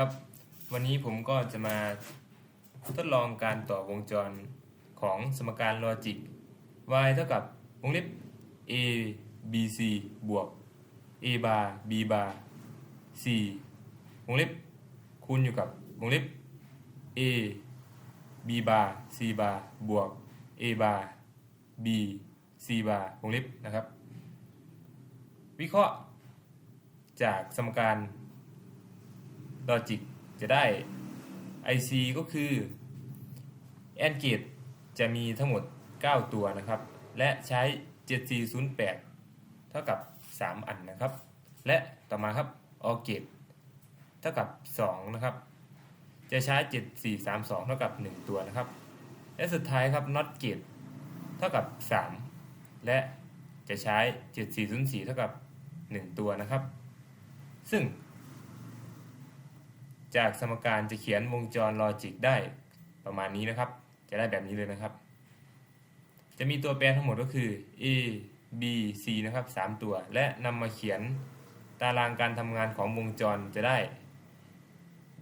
ครับ วันนี้ผมก็จะมาทดลองการต่อวงจรของสมการลอจิก y เท่ากับวงเล็บ a b c บวก a bar b bar c วงเล็บคูณอยู่กับวงเล็บ a b bar c bar บวก a bar b c bar วงเล็บนะครับ วิเคราะห์จากสมการ ลอจิกจะได้ IC ก็คือแอนเกตจะมีทั้งหมด 9 ตัวนะครับ และใช้ 7408 เท่ากับ 3 อันนะครับ และต่อมาครับออเกตเท่ากับ 2 นะครับ จะใช้ 7432 เท่ากับ 1 ตัวนะครับ และสุดท้ายครับน็อตเกตเท่ากับ 3 และจะใช้ 7404 เท่ากับ 1 ตัวนะครับ ซึ่ง จากสมการจะเขียนวงจรลอจิกได้ประมาณนี้นะครับ จะได้แบบนี้เลยนะครับ จะมีตัวแปรทั้งหมดก็คือ a b c นะครับ 3 ตัว และนำมาเขียนตารางการทำงานของวงจรจะได้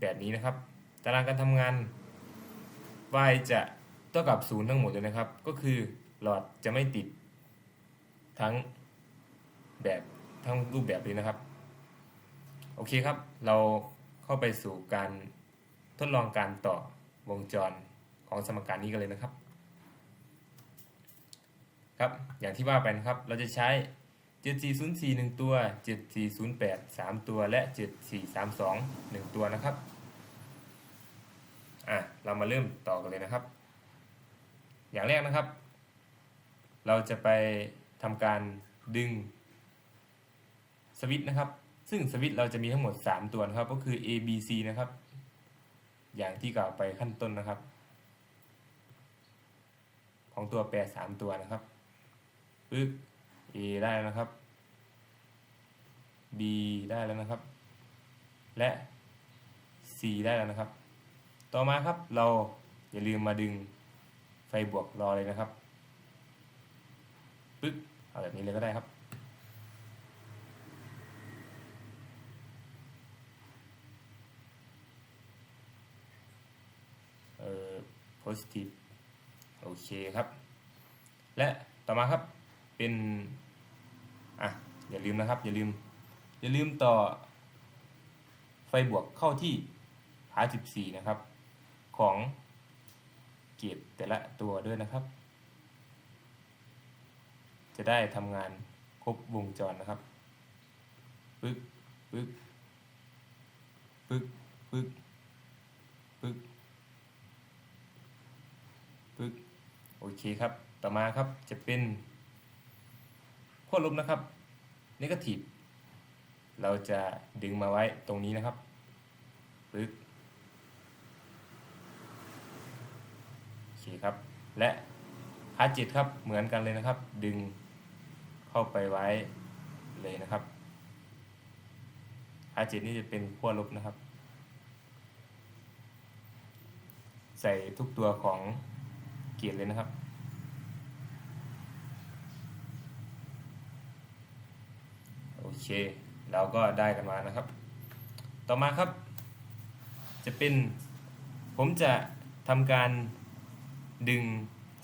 แบบนี้นะครับ ตารางการทำงาน y จะเท่ากับ 0 ทั้งหมดเลยนะครับ ก็คือหลอดจะไม่ติดทั้งแบบทั้งรูปแบบเลยนะครับ โอเคครับเรา เข้าไปสู่การทดลองการต่อวงจรของสมการนี้กันเลยนะครับ ครับ อย่างที่ว่าไปนะครับ เราจะใช้ 7404 1 ตัว 7408 3 ตัว และ 7432 1 ตัวนะครับ อะ เรามาเริ่มต่อกันเลยนะครับ อย่างแรกนะครับ เราจะไปทำการดึงสวิตช์นะครับ ซึ่งสวิตช์เราจะมีทั้งหมด 3 ตัวนะครับ ก็คือ A B C นะครับ อย่างที่กล่าวไปขั้นต้นนะครับ ของตัวแปร 3 ตัวนะครับปึ๊บ A ได้แล้วนะครับ B ได้แล้วนะครับ และ C ได้แล้วนะครับ ต่อมาครับเราอย่าลืมมาดึงไฟบวกรอเลยนะครับปึ๊บเอาแบบนี้เลยก็ได้ครับ เอ่อ positive โอเคครับ และต่อมาครับเป็น อะ อย่าลืมนะครับ อย่าลืม อย่าลืมต่อ ไฟบวกเข้าที่หา14 นะครับ ของเกียรแต่ละตัวด้วยนะครับ จะได้ทำงานครบวงจรนะครับ ปึ๊กปึ๊กปึ๊กปึ๊กปึ๊กปึ๊ก โอเคครับ ต่อมาครับจะเป็นขั้วลบนะครับนิเกทีฟเราจะดึงมาไว้ตรงนี้นะครับปึ๊กโอเคครับ และพาร์ทเจ็ดครับเหมือนกันเลยนะครับ ดึงเข้าไปไว้เลยนะครับพาร์ทเจ็ดนี่จะเป็นขั้วลบนะครับ ใส่ทุกตัวของ เกียร์เลยนะครับ โอเค เราก็ได้กันมานะครับ ต่อมาครับ จะเป็นผมจะทำการดึง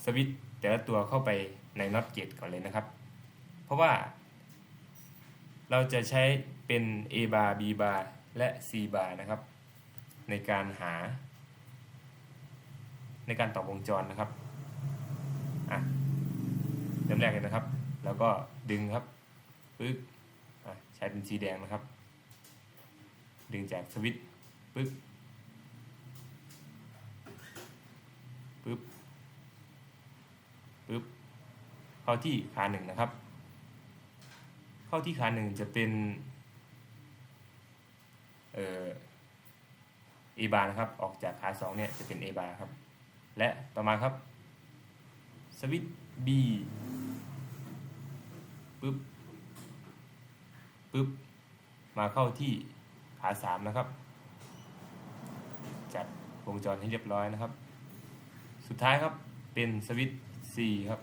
สวิตช์แต่ละตัวเข้าไปในน็อตเกตก่อนเลยนะครับ เพราะว่าเราจะใช้เป็น A bar B bar และ C bar นะครับ ในการหา ในการต่อวงจรนะครับ แรกเลยนะครับ แล้วก็ดึงครับปึ๊บใช้เป็นสีแดงนะครับ ดึงจากสวิตช์ปึ๊บปึ๊บปึ๊บเข้าที่ขาหนึ่งนะครับ เข้าที่ขาหนึ่งจะเป็นเอ่อ A bar นะครับ ออกจากขาสองเนี่ยจะเป็น A bar ครับ และต่อมาครับสวิตช์ B ปึ๊บปึ๊บมาเข้าที่ขาสามนะครับ จัดวงจรให้เรียบร้อยนะครับ สุดท้ายครับเป็นสวิตช์ C ครับ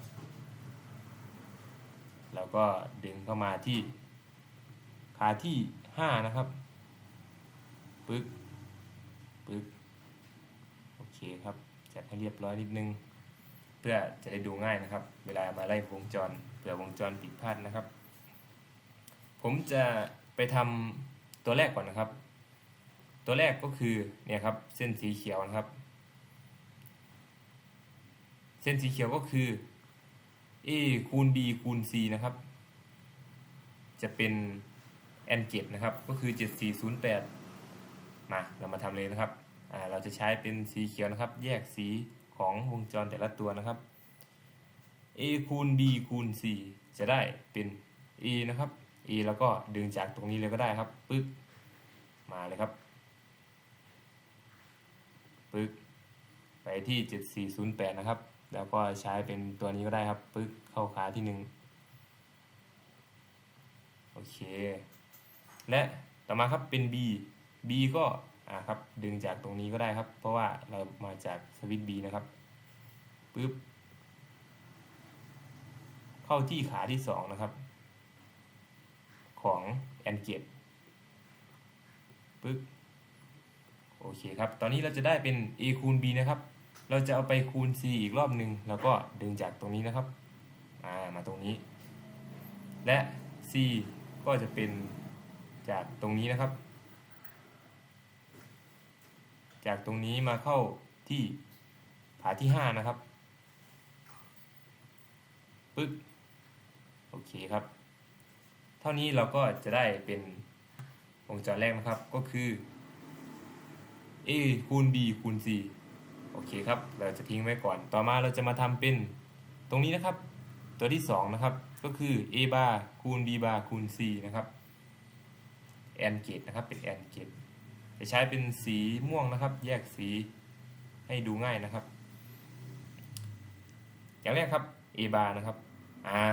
แล้วก็ดึงเข้ามาที่ขาที่ห้านะครับปึ๊บปึ๊บโอเคครับ จัดให้เรียบร้อยนิดนึง เพื่อจะได้ดูง่ายนะครับ เวลามาไล่วงจรเผื่อวงจรผิดพลาดนะครับ ผมจะไปทำตัวแรกก่อนนะครับ ตัวแรกก็คือเนี่ยครับเส้นสีเขียวนะครับ เส้นสีเขียวก็คือ a คูณ b คูณ c นะครับ จะเป็นแอนเกตนะครับ ก็คือ 7408 มาเรามาทำเลยนะครับ เราจะใช้เป็นสีเขียวนะครับ แยกสี ของวงจรแต่ละตัวนะครับ a คูณ b คูณ c จะได้เป็น a นะครับ a แล้วก็ดึงจากตรงนี้เลยก็ได้ครับปึ๊กมาเลยครับปึ๊กไปที่ 7408 นะครับ แล้วก็ใช้เป็นตัวนี้ก็ได้ครับปึ๊กเข้าขาที่หนึ่งโอเค และต่อมาครับเป็น B B ก็ อ่าครับดึงจากตรงนี้ก็ได้ครับ เพราะว่าเรามาจากสวิตช์ B นะครับปึ๊บเข้าที่ขาที่สองนะครับ ของแอนเกตปึ๊บโอเคครับ ตอนนี้เราจะได้เป็น a คูณ b นะครับ เราจะเอาไปคูณ c อีกรอบหนึ่งแล้วก็ดึงจากตรงนี้นะครับอ่ามาตรงนี้ และ c ก็จะเป็นจากตรงนี้นะครับ จากตรงนี้มาเข้าที่ผาที่ 5 นะครับปึ๊บโอเคครับ เท่านี้เราก็จะได้เป็นวงจรแรกนะครับก็คือ a คูณ b คูณ c โอเคครับ เราจะทิ้งไว้ก่อน ต่อมาเราจะมาทำเป็นตรงนี้นะครับ ตัวที่ 2 นะครับ ก็คือ a bar คูณ b bar คูณ c นะครับ and gate นะครับเป็น and gate จะใช้เป็นสีม่วงนะครับ แยกสีให้ดูง่ายนะครับ อย่างแรกครับ a bar นะครับ อ่า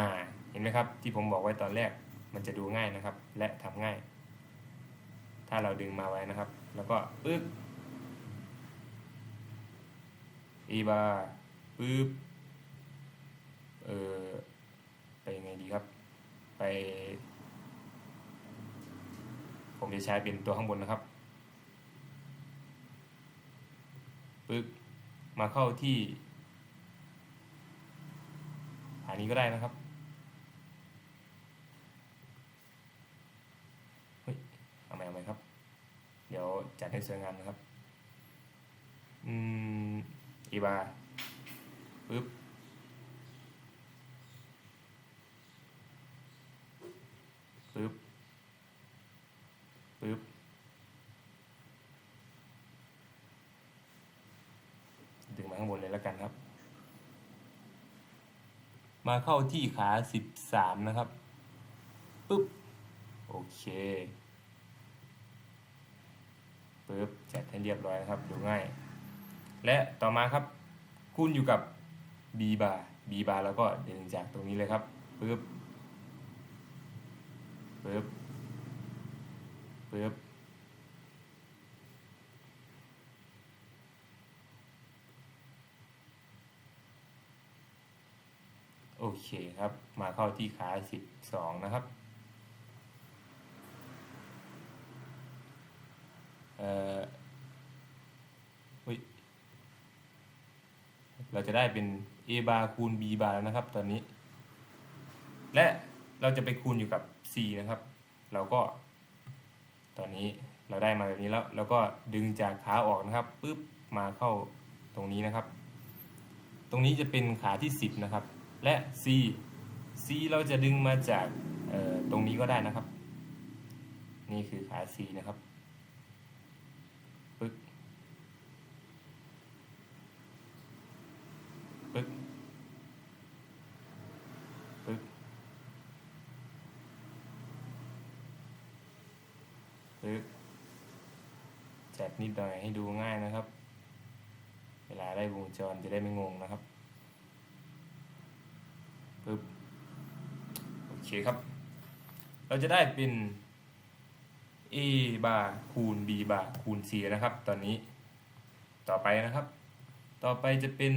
เห็นไหมครับ ที่ผมบอกไว้ตอนแรก มันจะดูง่ายนะครับ และทำง่าย ถ้าเราดึงมาไว้นะครับ แล้วก็ปึ๊ก a bar ปึ๊บ เออไปยังไงดีครับ ไป ผมจะใช้เป็นตัวข้างบนนะครับ ปึ๊กมาเข้าที่อันนี้ก็ได้นะครับเฮ้ยเอาใหม่เอาใหม่ครับ เดี๋ยวจัดให้สวยงามนะครับ อืมอีบาปึ๊บ ปึ๊บ ดึงมาข้างบนเลยแล้วกันครับ มาเข้าที่ขาสิบสามนะครับปึ๊บโอเคปึ๊บจัดให้เรียบร้อยนะครับดูง่าย และต่อมาครับคูณอยู่กับ b bar b bar แล้วก็ดึงจากตรงนี้เลยครับปึ๊บปึ๊บปึ๊บ โอเคครับ มาเข้าที่ขาสิบสองนะครับเอ่อเฮ้ยเราจะได้เป็น a bar คูณ b bar แล้วนะครับ ตอนนี้ และเราจะไปคูณอยู่กับ c นะครับ เราก็ ตอนนี้เราได้มาแบบนี้แล้ว แล้วก็ดึงจากขาออกนะครับปุ๊บมาเข้าตรงนี้นะครับ ตรงนี้จะเป็นขาที่ 10 นะครับ และ c c เราจะดึงมาจากตรงนี้ก็ได้นะครับ นี่คือขา c นะครับปึ๊กปึ๊กปึ๊กปึ๊กจัดนิดหน่อยให้ดูง่ายนะครับ เวลาได้วงจรจะได้ไม่งงนะครับโอ เคครับ เราจะได้เป็น a bar คูณ b bar คูณ c นะครับ ตอนนี้ต่อไปนะครับ ต่อไปจะเป็น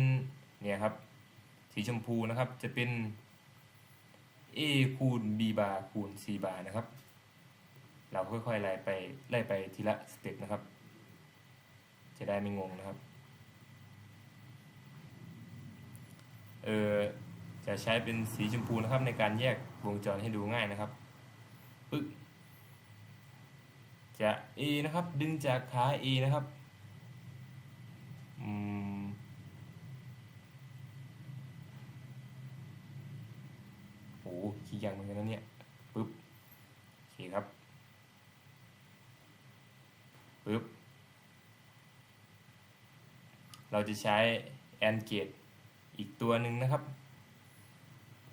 เนี่ยครับ สีชมพูนะครับจะเป็น a คูณ b bar คูณ c bar นะครับ เราค่อยๆไล่ไปไล่ไปทีละสเต็ปนะครับ จะได้ไม่งงนะครับเออจะใช้เป็นสีชมพูนะครับในการแยก วงจรให้ดูง่ายนะครับปึ๊กจะ A นะครับ ดึงจากขา A นะครับอืมโหขี้ยังเหมือนกันนะเนี่ยปึ๊บโอเคครับปึ๊บเราจะใช้แอนเกตอีกตัวหนึ่งนะครับ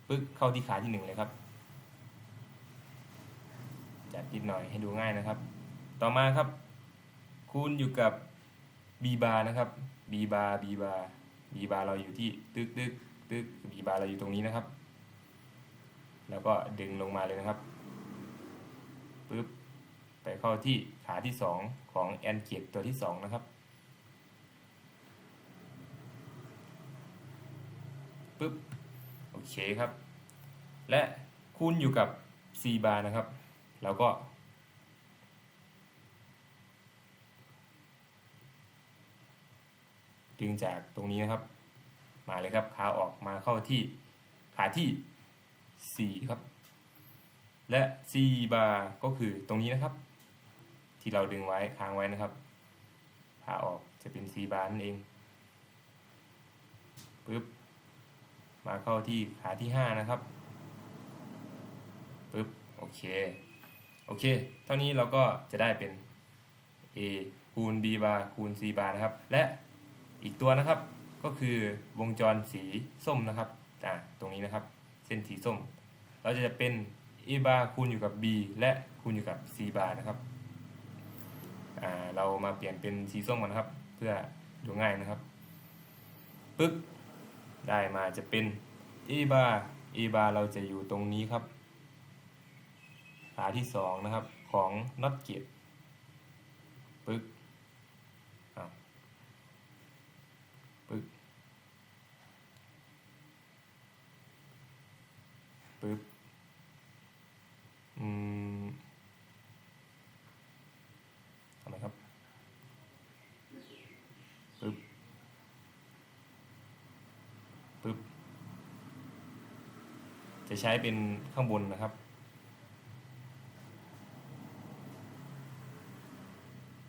ปึ๊กเข้าที่ขาที่หนึ่งเลยครับ จัดนิดหน่อยให้ดูง่ายนะครับ ต่อมาครับ คูณอยู่กับ b bar นะครับ b bar b bar b bar เราอยู่ที่ตึกตึกตึก b bar เราอยู่ตรงนี้นะครับ แล้วก็ดึงลงมาเลยนะครับปึ๊บไปเข้าที่ขาที่สองของแอนเกตตัวที่สองนะครับปึ๊บ เคครับ และคูณอยู่กับ c bar นะครับแล้วก็ ดึงจากตรงนี้นะครับ มาเลยครับขาออกมาเข้าที่ขาที่ 4 ครับ และ c bar ก็คือตรงนี้นะครับ ที่เราดึงไว้ค้างไว้นะครับขาออกจะเป็น c bar นั่นเองปึ๊บ มาเข้าที่ขาที่ 5 นะครับปึ๊บโอเค โอเค เท่านี้เราก็จะได้เป็น a คูณ b bar คูณ c bar นะครับ และอีกตัวนะครับก็คือวงจรสีส้มนะครับอ่าตรงนี้นะครับ เส้นสีส้ม เราจะเป็น a bar คูณอยู่กับ b และคูณอยู่กับ c bar นะครับอ่าเรามาเปลี่ยนเป็นสีส้มกันนะครับ เพื่อดูง่ายนะครับปึ๊บ ได้มาจะเป็น a bar a bar เราจะอยู่ตรงนี้ครับ ขาที่สองนะครับของน็อตเกียร์ปึ๊กปึ๊กปึ๊บอืมทำไมครับปึ๊บปึ๊บ จะใช้เป็นข้างบนนะครับ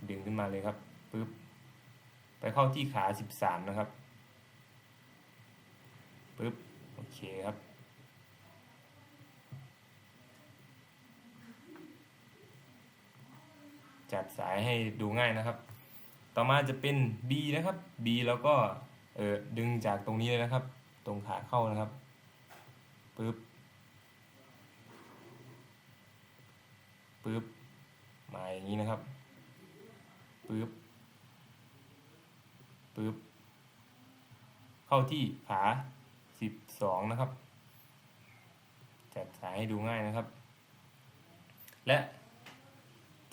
ดึงขึ้นมาเลยครับปึ๊บไปเข้าที่ขา 13 นะครับปึ๊บโอเคครับจัดสายให้ดูง่ายนะครับ ต่อมาจะเป็น B นะครับ B แล้วก็เออดึงจากตรงนี้เลยนะครับ ตรงขาเข้านะครับปึ๊บ ปึ๊บมาอย่างนี้นะครับปึ๊บปึ๊บเข้าที่ขาสิบสองนะครับ จัดสายให้ดูง่ายนะครับ และ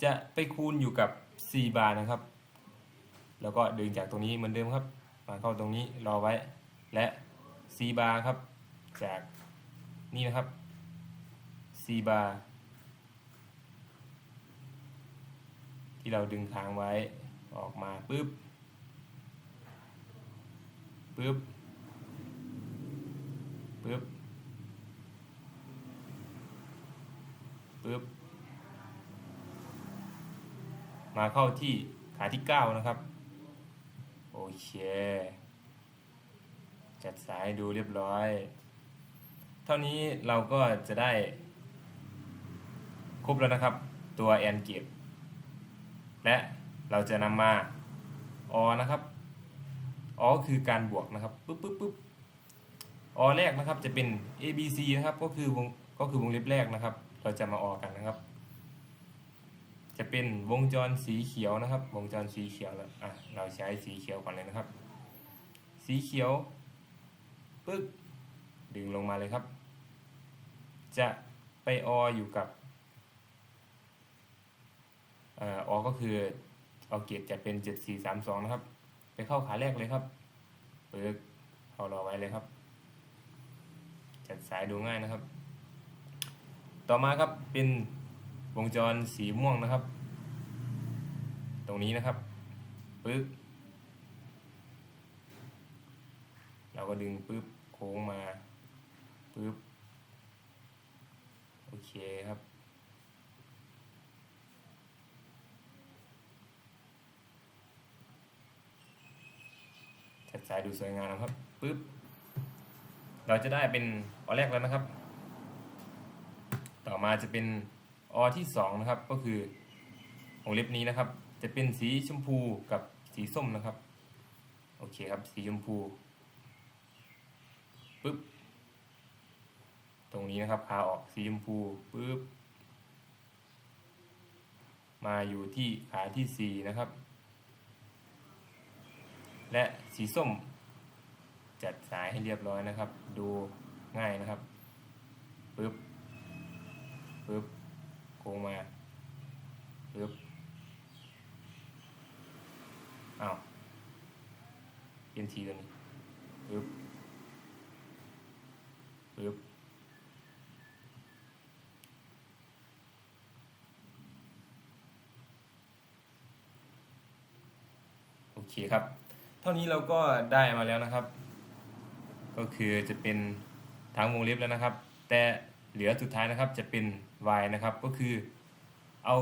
จะไปคูณอยู่กับ c บาร์นะครับ แล้วก็ดึงจากตรงนี้เหมือนเดิมครับ มาเข้าตรงนี้รอไว้ และ c บาร์ครับ จากนี่นะครับ c บาร์ ที่เราดึงค้างไว้ออกมาปึ๊บปึ๊บปึ๊บปึ๊บมาเข้าที่ขาที่ 9 นะครับ โอเค จัดสายดูเรียบร้อย เท่านี้เราก็จะได้ครบแล้วนะครับ ตัวแอนเก็บ และเราจะนำมาอนะครับอคือการบวกนะครับปุ๊บปุ๊บปุ๊บอแรกนะครับจะเป็น a b c นะครับก็คือวงก็คือวงเล็บแรกนะครับ เราจะมาออกันนะครับ จะเป็นวงจรสีเขียวนะครับ วงจรสีเขียวแล้วอะเราใช้สีเขียวก่อนเลยนะครับ สีเขียวปึ๊กดึงลงมาเลยครับ จะไปออยู่กับ ออก็คือเอาเกตจะเป็นเจ็ดสี่สามสองนะครับ ไปเข้าขาแรกเลยครับเปิดเอารอไว้เลยครับ จัดสายดูง่ายนะครับ ต่อมาครับเป็นวงจรสีม่วงนะครับ ตรงนี้นะครับปึ๊บเราก็ดึงปึ๊บโค้งมาปึ๊บโอเคครับ สายดูสวยงามนะครับปุ๊บเราจะได้เป็นออแรกแล้วนะครับ ต่อมาจะเป็นออที่สองนะครับก็คือวงเล็บนี้นะครับ จะเป็นสีชมพูกับสีส้มนะครับ โอเคครับสีชมพูปุ๊บตรงนี้นะครับพาออกสีชมพูปุ๊บมาอยู่ที่ขาที่สี่นะครับ และ สีส้ม จัดสายให้เรียบร้อยนะครับ ดูง่ายนะครับปึ๊บปึ๊บโค้งมาปึ๊บอ้าวเปลี่ยนทีตัวนี้ปึ๊บปึ๊บโอเคครับ เท่านี้เราก็ได้มาแล้วนะครับ ก็คือจะเป็นทางวงเล็บแล้วนะครับ แต่เหลือสุดท้ายนะครับจะเป็น y นะครับก็คือเอา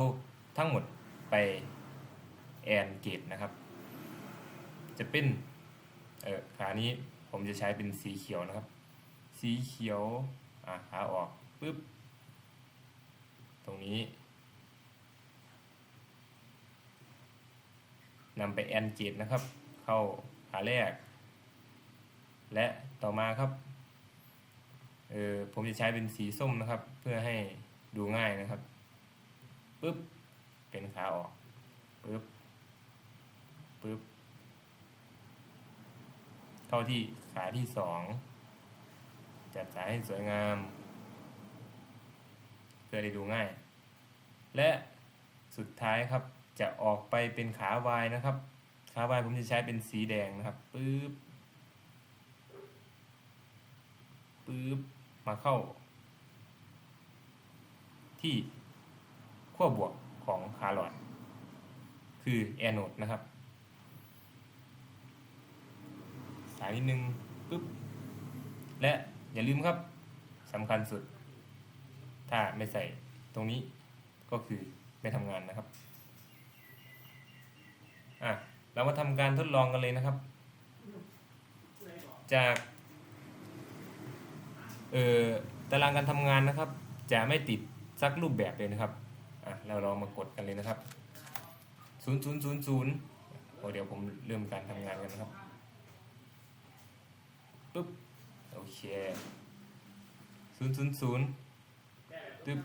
ทั้งหมดไปแอนเกตนะครับ จะเป็นเออขานี้ผมจะใช้เป็นสีเขียวนะครับ สีเขียวอะขาออกปุ๊บตรงนี้นำไปแอนเกตนะครับ เข้าขาแรก และต่อมาครับเออผมจะใช้เป็นสีส้มนะครับ เพื่อให้ดูง่ายนะครับปุ๊บเป็นขาออกปุ๊บปุ๊บเข้าที่ขาที่สองจัดสายให้สวยงาม เพื่อได้ดูง่าย และสุดท้ายครับจะออกไปเป็นขาวายนะครับ ขาวายผมจะใช้เป็นสีแดงนะครับปุ๊บปึ๊บมาเข้า ที่ขั้วบวกของคาร์ลอดคือแอนโนดนะครับ สายนิดนึงปึ๊บและอย่าลืมครับสำคัญสุด ถ้าไม่ใส่ตรงนี้ก็คือไม่ทำงานนะครับ อะ เรามาทำการทดลองกันเลยนะครับ จากเอ่อตารางการทำงานนะครับ จะไม่ติดสักรูปแบบเลยนะครับอะเราลองมากดกันเลยนะครับ0 0 0 0โอ้เดี๋ยวผมเริ่มการทำงานกันนะครับปึ๊บโอเค0 0 0ปึ๊บ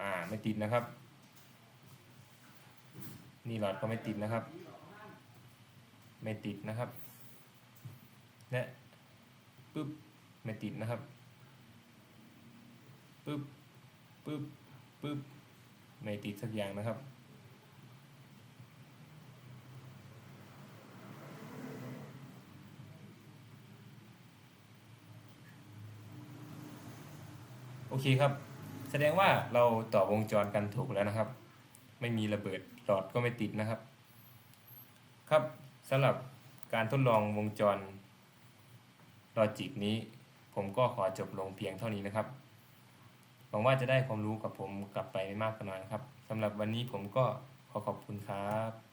อ่าไม่ติดนะครับ นี่หลอดก็ไม่ติดนะครับ ไม่ติดนะครับ และปึ๊บไม่ติดนะครับปึ๊บปึ๊บปึ๊บไม่ติดสักอย่างนะครับ โอเคครับ แสดงว่าเราต่อวงจรกันถูกแล้วนะครับ ไม่มีระเบิดหลอดก็ไม่ติดนะครับ ครับ สำหรับการทดลองวงจรลอจิกนี้ ผมก็ขอจบลงเพียงเท่านี้นะครับ หวังว่าจะได้ความรู้กับผมกลับไปไม่มากก็น้อยนะครับสำหรับวันนี้ผมก็ขอขอบคุณครับ